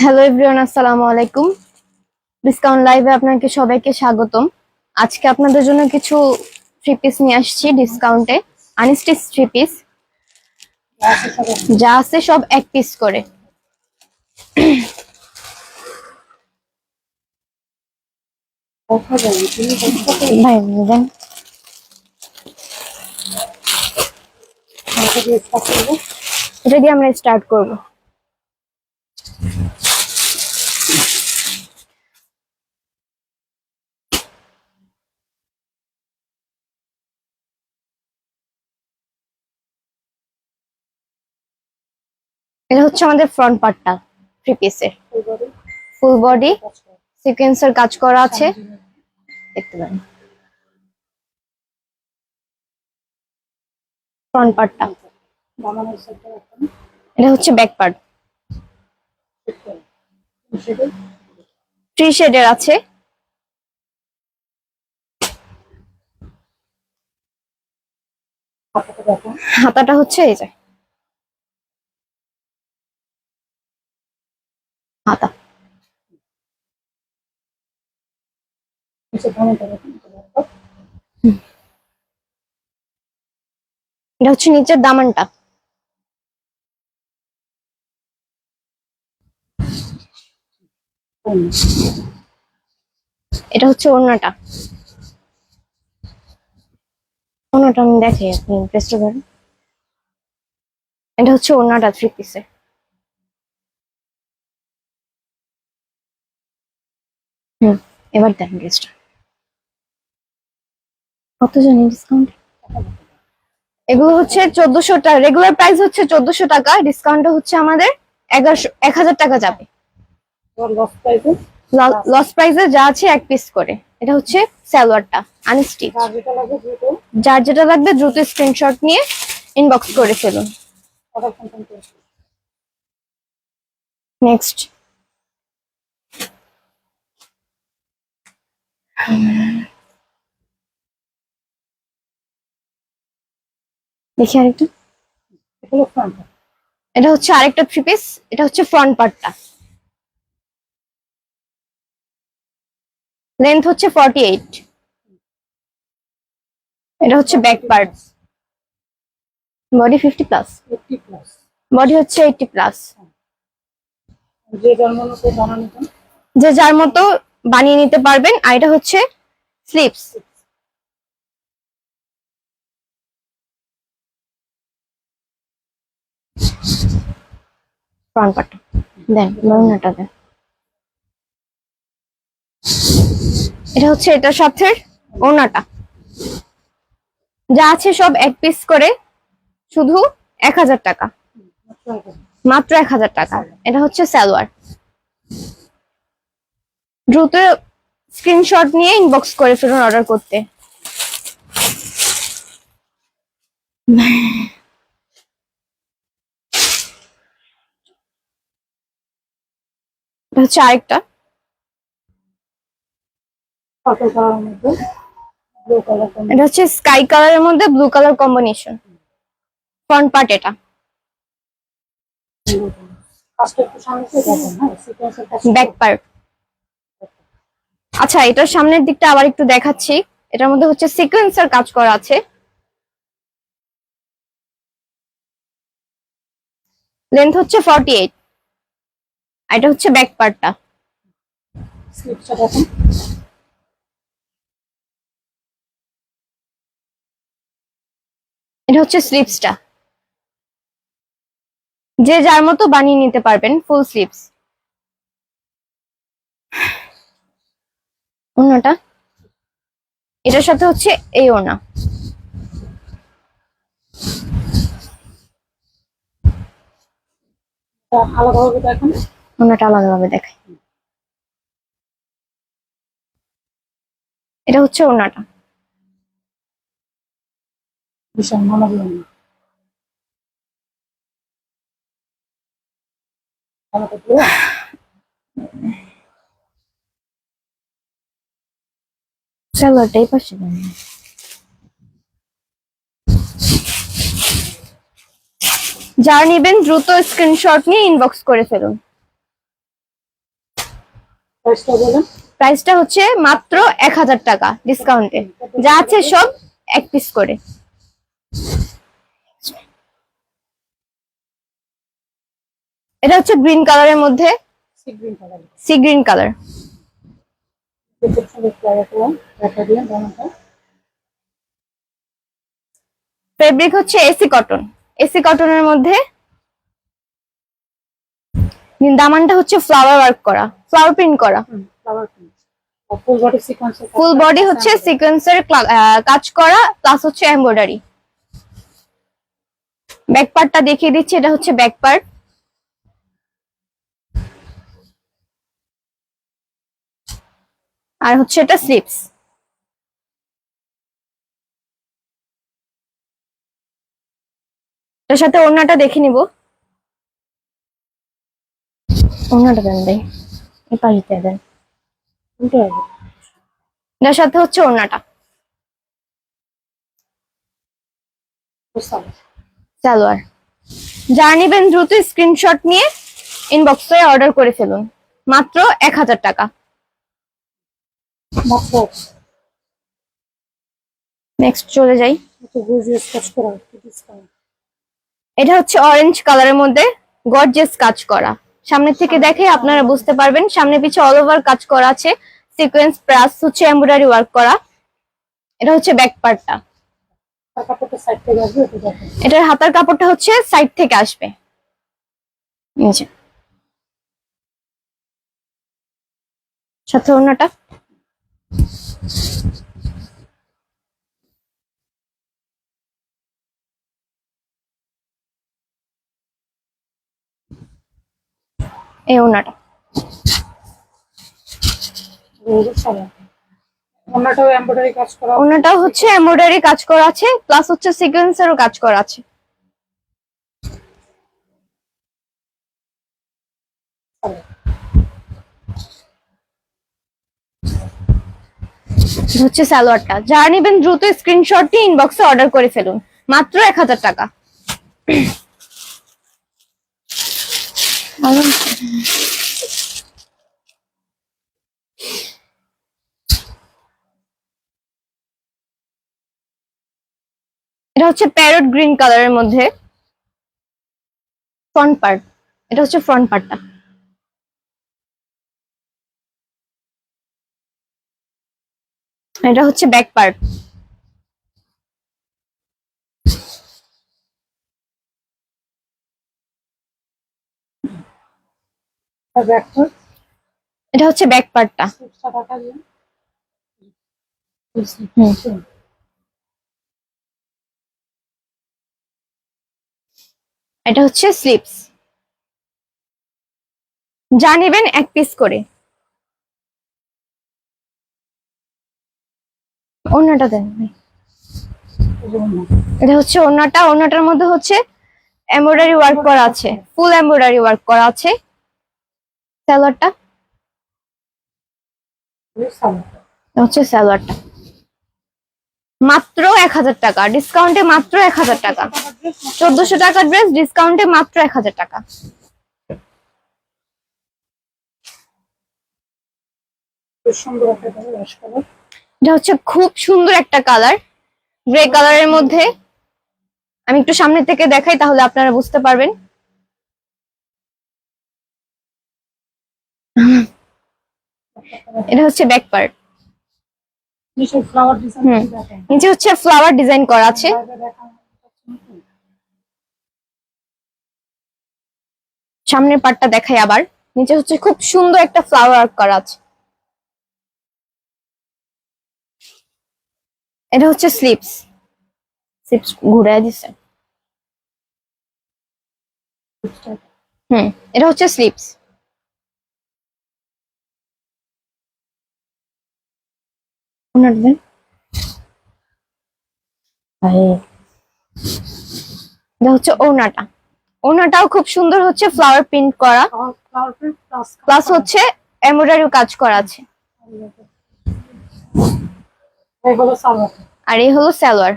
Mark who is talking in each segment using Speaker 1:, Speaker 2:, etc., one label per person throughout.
Speaker 1: Hello everyone আসসালামু আলাইকুম discount লাইভে আপনাকে সবাইকে স্বাগতম। আজকে আপনাদের জন্য কিছু থ্রি পিস নিয়ে আসছি ডিসকাউন্টে আনস্টিচ থ্রি পিস যা আছে সব এক পিস করে। এটা দিয়ে আমরা স্টার্ট করব। এটা হচ্ছে আমাদের ফ্রন্ট পার্টটা থ্রি পিসের ফুল বডি সিকোয়েন্সের কাজ করা আছে। দেখতে পারেন। ফ্রন্ট পার্টটা এটা হচ্ছে ব্যাক পার্ট থ্রি শেডের আছে। হাতাটা হচ্ছে এই যে। হাতা এটা হচ্ছে নিচের দামানটা। এটা হচ্ছে আমি দেখে আপনি প্রেস্ট এটা হচ্ছে ওড়নাটা থ্রি পিসে হুম এবার দেন ড্রেসটা কত জানি ডিসকাউন্ট এগুলো হচ্ছে চোদ্দশো টাকা রেগুলার প্রাইস হচ্ছে চোদ্দশো টাকা ডিসকাউন্ট হচ্ছে আমাদের এগারোশো এক হাজার টাকা যাবে। লস প্রাইসে যা আছে এক পিস করে। এটা হচ্ছে সালোয়ারটা আনস্টিচ যার যেটা লাগবে দ্রুত। স্ক্রিনশট নিয়ে ইনবক্স করে ফেলুন। নেক্সট দেখি আরেকটা। এটা হচ্ছে আরেকটা থ্রি পিস এটা হচ্ছে ফ্রন্ট পার্টটা লেন্থ হচ্ছে ফর্টি এইট এটা হচ্ছে back part body fifty plus body হচ্ছে এইটটি প্লাস যে যার মতো বানিয়ে নিতে পারবেন, আর এটা হচ্ছে স্লিপস দেন বর্ণাটা দেন। এটা হচ্ছে এটার সাথে ওনাটা। যা আছে সব এক পিস করে শুধু এক হাজার টাকা। মাত্র এক হাজার টাকা। এটা হচ্ছে সালোয়ার। দ্রুত স্ক্রিনশট নিয়ে ইনবক্স করে ফেলুন অর্ডার করতে। হচ্ছে আরেকটা। এটা হচ্ছে স্কাই কালারের মধ্যে blue colour combination front part এটা। ব্যাক পার্ট আচ্ছা এটার সামনের দিকটা আবার একটু দেখাচ্ছি। এটার মধ্যে হচ্ছে সিকোয়েন্সার কাজ করা আছে। লেন্থ হচ্ছে ফর্টি এইট এটা হচ্ছে ব্যাক পার্টটা এটা হচ্ছে স্লিপসটা যে যার মতো বানিয়ে নিতে পারবেন ফুল স্লিপস ওনাটা এটার সাথে হচ্ছে এই ওনা
Speaker 2: আলাদাভাবে
Speaker 1: দেখাই। এটা হচ্ছে
Speaker 2: বিশাল ভালো তো পুরো?
Speaker 1: সালোয়ারটা এই পাশে দেন। যারা নেবেন দ্রুত স্ক্রিনশট নিয়ে ইনবক্স করে ফেলুন।
Speaker 2: প্রাইসটা
Speaker 1: হচ্ছে মাত্র এক হাজার টাকা ডিসকাউন্টে যা আছে সব এক পিস করে। এটা হচ্ছে গ্রিন কালারের মধ্যে।
Speaker 2: সি গ্রিন কালার খুব সুন্দর ফ্লাওয়ার করলাম দেখা দিয়ে দামটা
Speaker 1: ফেব্রিক হচ্ছে এসি কটন এসি কটনের মধ্যে দামানটা হচ্ছে ফ্লাওয়ার ওয়ার্ক করা ফ্লাওয়ার প্রিন্ট করা
Speaker 2: flower print full body sequence
Speaker 1: full body হচ্ছে সিকোয়েন্সের কাজ করা প্লাস হচ্ছে এমব্রয়ডারি ব্যাক পার্টটা দেখিয়ে দিচ্ছি এটা হচ্ছে ব্যাক পার্ট আর হচ্ছে এটা স্লিপস এটার সাথে ওড়নাটা দেখে নিব। ওড়নাটা দেন ভাই, এই পাশে দেন। এটার সাথে হচ্ছে ওড়নাটা। সালোয়ার। যারা নেবেন দ্রুত স্ক্রিনশট নিয়ে ইনবক্সে অর্ডার করে ফেলুন। মাত্র এক হাজার টাকা। নেক্সট চলে যাই। এটা হচ্ছে অরেঞ্জ কালারের মধ্যে গর্জিয়াস কাজ করা। সামনে থেকে দেখে আপনারা বুঝতে পারবেন সামনে পিছে অল ওভার কাজ করা আছে। সিকোয়েন্স প্লাস হচ্ছে এমব্রয়ডারি ওয়ার্ক করা। এটা হচ্ছে ব্যাক পার্টটা এটার হাতার কাপড়টা হচ্ছে সাইড থেকে আসবে। নিচে সাথে ওড়নাটা এই ওড়নাটাও হচ্ছে এমব্রয়ডারি কাজ করা আছে প্লাস হচ্ছে সিকোয়েন্সেরও কাজ করা আছে। হচ্ছে সালোয়ারটা। যারা নেবেন দ্রুত স্ক্রিনশট দিয়ে ইনবক্সে অর্ডার করে ফেলুন। মাত্র এক হাজার টাকা। এটা হচ্ছে প্যারট গ্রিন কালারের মধ্যে। ফ্রন্ট পার্ট এটা হচ্ছে ফ্রন্ট পার্টটা এটা হচ্ছে ব্যাক পার্ট এটা হচ্ছে ব্যাক পার্টটা। এটা হচ্ছে স্লিপস যা নেবেন এক পিস করে। ওড়নাটা দেন। এটা হচ্ছে ওড়নাটা। ওড়নাটার মধ্যে হচ্ছে এমব্রয়ডারি ওয়ার্ক করা আছে। ফুল এমব্রয়ডারি ওয়ার্ক করা আছে। সালোয়ারটা? এটা হচ্ছে সালোয়ারটা। মাত্র এক হাজার টাকা। ডিসকাউন্টে মাত্র এক হাজার টাকা। চোদ্দশো টাকা ড্রেস ডিসকাউন্টে মাত্র এক হাজার টাকা।
Speaker 2: সুন্দর একটা
Speaker 1: এটা হচ্ছে খুব সুন্দর একটা কালার। গ্রে কালারের মধ্যে। আমি একটু সামনে থেকে দেখাই তাহলে আপনারা বুঝতে পারবেন। এটা হচ্ছে ব্যাক পার্ট
Speaker 2: নিচে
Speaker 1: হচ্ছে ফ্লাওয়ার ডিজাইন করা আছে। সামনের পার্টটা দেখাই আবার। নিচে হচ্ছে খুব সুন্দর একটা ফ্লাওয়ার করা আছে। এটা হচ্ছে স্লিপস স্লিপস ঘুরে দিছে। হুম এটা হচ্ছে স্লিপস দেন এটা হচ্ছে ওড়নাটা ওড়নাটাও খুব সুন্দর হচ্ছে ফ্লাওয়ার প্রিন্ট করা।
Speaker 2: প্লাস
Speaker 1: হচ্ছে এমব্রয়ডারি কাজ করা আছে। আর এই হলো সালোয়ার।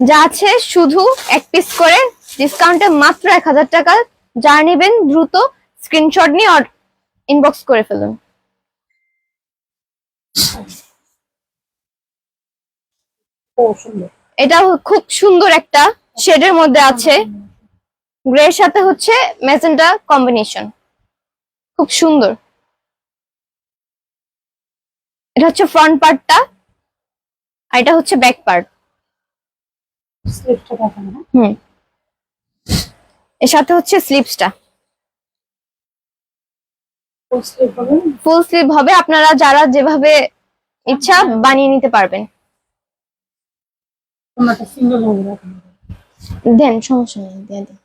Speaker 1: যা আছে শুধু এক পিস করে ডিসকাউন্টে মাত্র এক হাজার টাকা। যা নেবেন দ্রুত স্ক্রিনশট নিয়ে ইনবক্স করে ফেলুন। এটা খুব সুন্দর একটা শেডের মধ্যে আছে। গ্রে এর সাথে হচ্ছে ম্যাজেন্টা কম্বিনেশন খুব সুন্দর। এটা হচ্ছে ফ্রন্ট পার্টটা আর এটা হচ্ছে ব্যাক পার্ট হুম। এর সাথে হচ্ছে স্লিপসটা
Speaker 2: ফুল স্লিপ
Speaker 1: স্লিভ হবে আপনারা যারা যেভাবে ইচ্ছা বানিয়ে নিতে পারবেন। দেন সমস্যা নেই দিয়ে দেন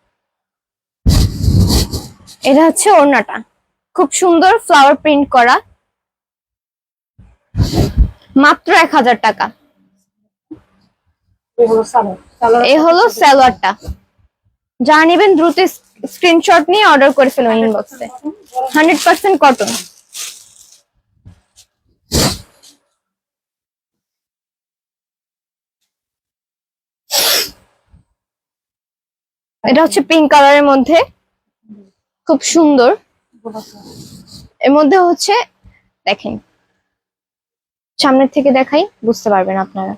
Speaker 1: এটা হচ্ছে ওড়নাটা। খুব সুন্দর ফ্লাওয়ার প্রিন্ট করা। মাত্র এক হাজার টাকা। এই হলো সালোয়ারটা যা নেবেন দ্রুত স্ক্রিনশট নিয়ে অর্ডার করে ফেলুন ইনবক্সে হান্ড্রেড পার্সেন্ট কটন এটা হচ্ছে পিঙ্ক কালারের মধ্যে। খুব সুন্দর। এর মধ্যে হচ্ছে দেখেন। সামনের থেকে দেখাই বুঝতে পারবেন আপনারা।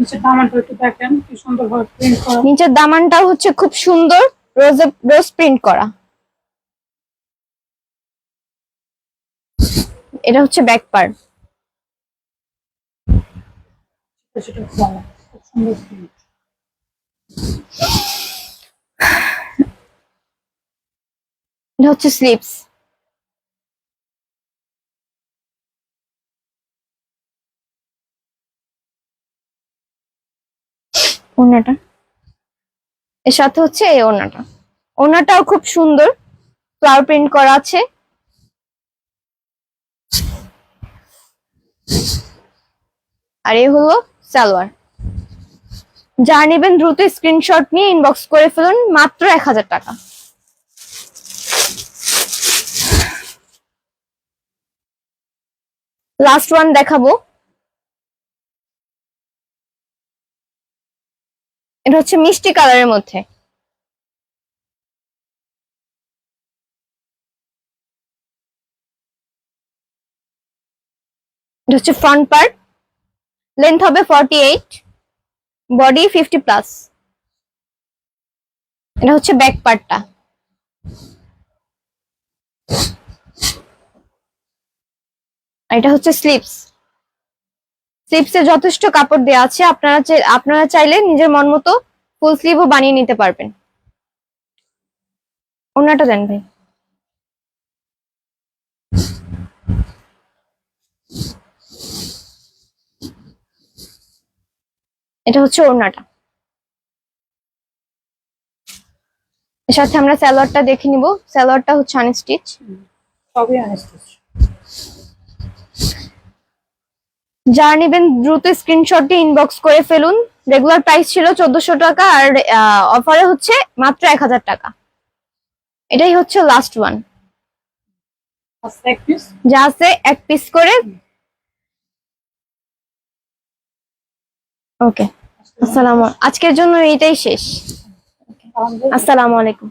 Speaker 2: নিচে দামানটা একটু দেখেন কি সুন্দর ভাবে প্রিন্ট করা।
Speaker 1: নিচের দামানটাও হচ্ছে খুব সুন্দর রোজ রোজ প্রিন্ট করা। এটা হচ্ছে ব্যাক
Speaker 2: প্রিন্ট
Speaker 1: এটা হচ্ছে স্লিপস ওড়নাটা। এর সাথে হচ্ছে এই ওড়নাটা। ওড়নাটাও খুব সুন্দর। ফ্লাওয়ার প্রিন্ট করা আছে। আর এই হলো সালোয়ার। যা নেবেন দ্রুত স্ক্রিনশট নিয়ে ইনবক্স করে ফেলুন, মাত্র এক হাজার টাকা। লাস্ট ওয়ান দেখাবো। এটা হচ্ছে মিষ্টি কালারের মধ্যে। এটা হচ্ছে ফ্রন্ট পার্ট লেন্থ হবে forty eight body fifty plus এটা হচ্ছে ব্যাক পার্টটা এটা হচ্ছে স্লিপস স্লিপসে যথেষ্ট কাপড় দেওয়া আছে, আপনারা আপনারা চাইলে নিজের মন মতো ফুল স্লিভও বানিয়ে নিতে পারবেন। ওনাটা দেন ভাই। এটা হচ্ছে ওড়নাটা। এর সাথে আমরা সালোয়ারটা দেখে নিব। সালোয়ারটা হচ্ছে আনস্টিচ
Speaker 2: সবই আনস্টিচ
Speaker 1: যারা নেবেন দ্রুত স্ক্রিনশটটি ইনবক্স করে ফেলুন। রেগুলার প্রাইস ছিল চোদ্দশো টাকা আর অফারে হচ্ছে মাত্র এক হাজার টাকা। এটাই হচ্ছে লাস্ট ওয়ান যা আছে এক পিস করে। ওকে আসসালামু আজকের জন্য এটাই শেষ। আসসালামু আলাইকুম।